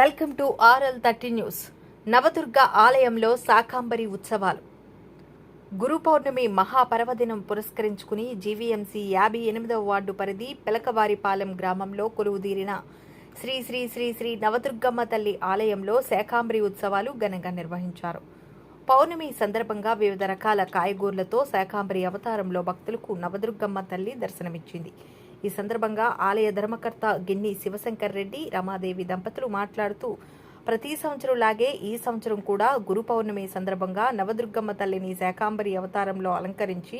Welcome to RL thirty news. Navadurga ఆలయంలో శాకాంబరి ఉత్సవాలు. గురు పౌర్ణమి మహాపర్వదినం పురస్కరించుకుని జీవీఎంసీ యాభై ఎనిమిదవ వార్డు పరిధి పెలకవారిపాలెం గ్రామంలో కొలువుదీరిన శ్రీ శ్రీ శ్రీ శ్రీ నవదుర్గమ్మ తల్లి ఆలయంలో శాకాంబరి ఉత్సవాలు ఘనంగా నిర్వహించారు. పౌర్ణమి సందర్భంగా వివిధ రకాల కాయగూరలతో శాకాంబరి అవతారంలో భక్తులకు నవదుర్గమ్మ తల్లి దర్శనమిచ్చింది. ఈ సందర్భంగా ఆలయ ధర్మకర్త గిన్ని శివశంకర్ రెడ్డి రమాదేవి దంపతులు మాట్లాడుతూ ప్రతి సంవత్సరం లాగే ఈ సంవత్సరం కూడా గురు పౌర్ణమి సందర్భంగా నవదుర్గమ్మ తల్లిని శాకాంబరి అవతారంలో అలంకరించి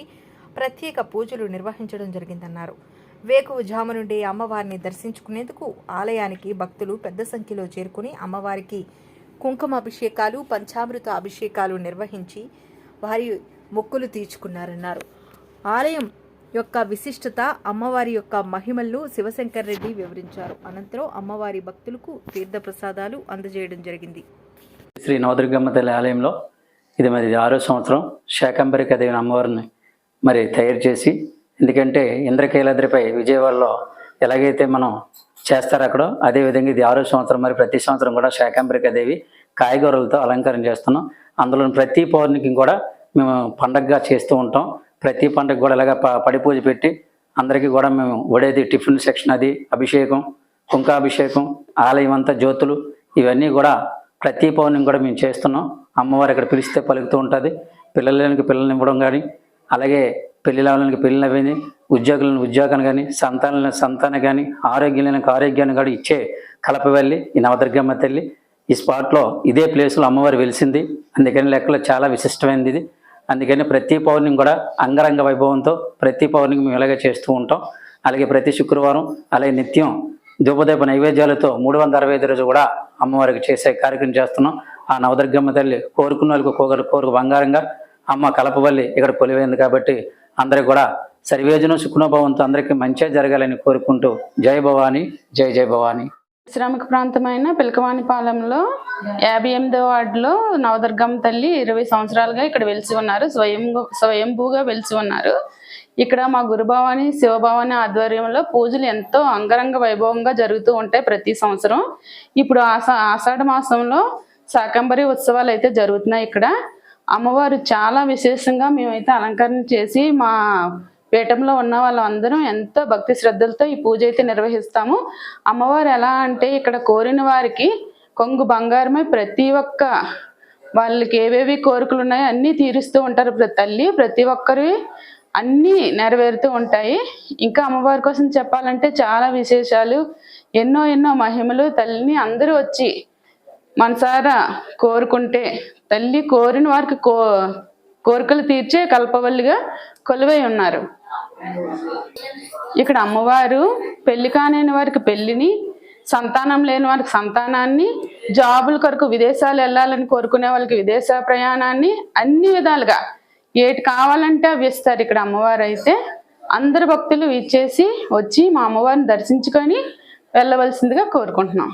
ప్రత్యేక పూజలు నిర్వహించడం జరిగిందన్నారు. వేకువజాము నుండి అమ్మవారిని దర్శించుకునేందుకు ఆలయానికి భక్తులు పెద్ద సంఖ్యలో చేరుకుని అమ్మవారికి కుంకుమ అభిషేకాలు పంచామృత అభిషేకాలు నిర్వహించి వారి మొక్కులు తీర్చుకున్నారన్నారు. ఆలయం యొక్క విశిష్టత అమ్మవారి యొక్క మహిమలను శివశంకర్ రెడ్డి వివరించారు. అనంతరం అమ్మవారి భక్తులకు తీర్థప్రసాదాలు అందజేయడం జరిగింది. శ్రీ నవదుర్గమ్మ తల్లి ఆలయంలో ఇది మరి ఆరో సంవత్సరం శాకంబరిక దేవిని అమ్మవారిని మరి తయారు చేసి ఎందుకంటే ఇంద్రకీలాద్రిపై విజయవాడలో ఎలాగైతే మనం చేస్తారో అక్కడ అదేవిధంగా ఇది ఆరో సంవత్సరం మరి ప్రతి సంవత్సరం కూడా శాకంబరిక దేవి కాయగూరలతో అలంకారం చేస్తున్నాం. అందులో ప్రతి పౌర్ణికి కూడా మేము పండగగా చేస్తూ ఉంటాం. ప్రతి పండుగ కూడా ఇలాగ ప- పడి పూజ పెట్టి అందరికీ కూడా మేము వడేది టిఫిన్ సెక్షన్ అది అభిషేకం కుంకాభిషేకం ఆలయం అంతా జ్యోతులు ఇవన్నీ కూడా ప్రతి పౌర్ణమి కూడా మేము చేస్తున్నాం. అమ్మవారు ఇక్కడ పిలిస్తే పలుకుతూ ఉంటుంది. పిల్లలకి పిల్లల్ని ఇవ్వడం కానీ అలాగే పెళ్ళి వాళ్ళకి పెళ్ళిన కానీ ఉద్యోగులను ఉద్యోగాన్ని కానీ సంతానాలను సంతానం కానీ ఆరోగ్యానికి ఆరోగ్యాన్ని కూడా ఇచ్చే కలపవల్లి ఈ నవదుర్గమ్మ తల్లి ఈ స్పాట్లో ఇదే ప్లేస్లో అమ్మవారు వెలిసింది. అందుకని లెక్కలో చాలా విశిష్టమైనది ఇది. అందుకని ప్రతి పౌర్ణమి కూడా అంగరంగ వైభవంతో ప్రతి పౌర్ణమి మేము ఇలాగే చేస్తూ ఉంటాం. అలాగే ప్రతి శుక్రవారం అలాగే నిత్యం ధూపదీప నైవేద్యాలతో మూడు వందల అరవై ఐదు రోజు కూడా అమ్మవారికి చేసే కార్యక్రమం చేస్తున్నాం. ఆ నవదుర్గమ్మ తల్లి కోరుకున్న వాళ్ళకి కోరుకు బంగారంగా అమ్మ కలపవల్లి ఇక్కడ కొలివైంది కాబట్టి అందరికి కూడా సర్వేజనం సుఖనోభవంతో అందరికీ మంచిగా జరగాలని కోరుకుంటూ జై భవాని జై జై భవాని. శ్రామిక ప్రాంతమైన పిలకవానిపాలెంలో యాభై ఎనిమిదో వార్డులో నవదుర్గమ్మ తల్లి ఇరవై సంవత్సరాలుగా ఇక్కడ వెలిసి ఉన్నారు. స్వయం స్వయంభూగా వెలిసి ఉన్నారు. ఇక్కడ మా గురుభవాని శివభవాని ఆధ్వర్యంలో పూజలు ఎంతో అంగరంగ వైభవంగా జరుగుతూ ఉంటాయి ప్రతి సంవత్సరం. ఇప్పుడు ఆషా ఆషాఢ మాసంలో శాకంబరి ఉత్సవాలు అయితే జరుగుతున్నాయి ఇక్కడ. అమ్మవారు చాలా విశేషంగా మేమైతే అలంకరణ చేసి మా పీఠంలో ఉన్న వాళ్ళందరం ఎంతో భక్తి శ్రద్ధలతో ఈ పూజ అయితే నిర్వహిస్తాము. అమ్మవారు ఎలా అంటే ఇక్కడ కోరిన వారికి కొంగు బంగారమై ప్రతి ఒక్క వాళ్ళకి ఏవేవి కోరికలు ఉన్నాయో అన్నీ తీరుస్తూ ఉంటారు. ప్రతి తల్లి ప్రతి ఒక్కరి అన్నీ నెరవేరుతూ ఉంటాయి. ఇంకా అమ్మవారి కోసం చెప్పాలంటే చాలా విశేషాలు. ఎన్నో ఎన్నో మహిమలు తల్లిని అందరూ వచ్చి మనసారా కోరుకుంటే తల్లి కోరిన వారికి కో కోరికలు తీర్చే కల్పవల్లిగా కొలువై ఉన్నారు. ఇక్కడ అమ్మవారు పెళ్ళి కానిన వారికి పెళ్ళిని సంతానం లేని వారికి సంతానాన్ని జాబుల కొరకు విదేశాలు వెళ్ళాలని కోరుకునే వాళ్ళకి విదేశ ప్రయాణాన్ని అన్ని విధాలుగా. ఏటి కావాలంటే అవి ఇస్తారు ఇక్కడ అమ్మవారు అయితే. అందరు భక్తులు ఇచ్చేసి వచ్చి మా అమ్మవారిని దర్శించుకొని వెళ్ళవలసిందిగా కోరుకుంటున్నాం.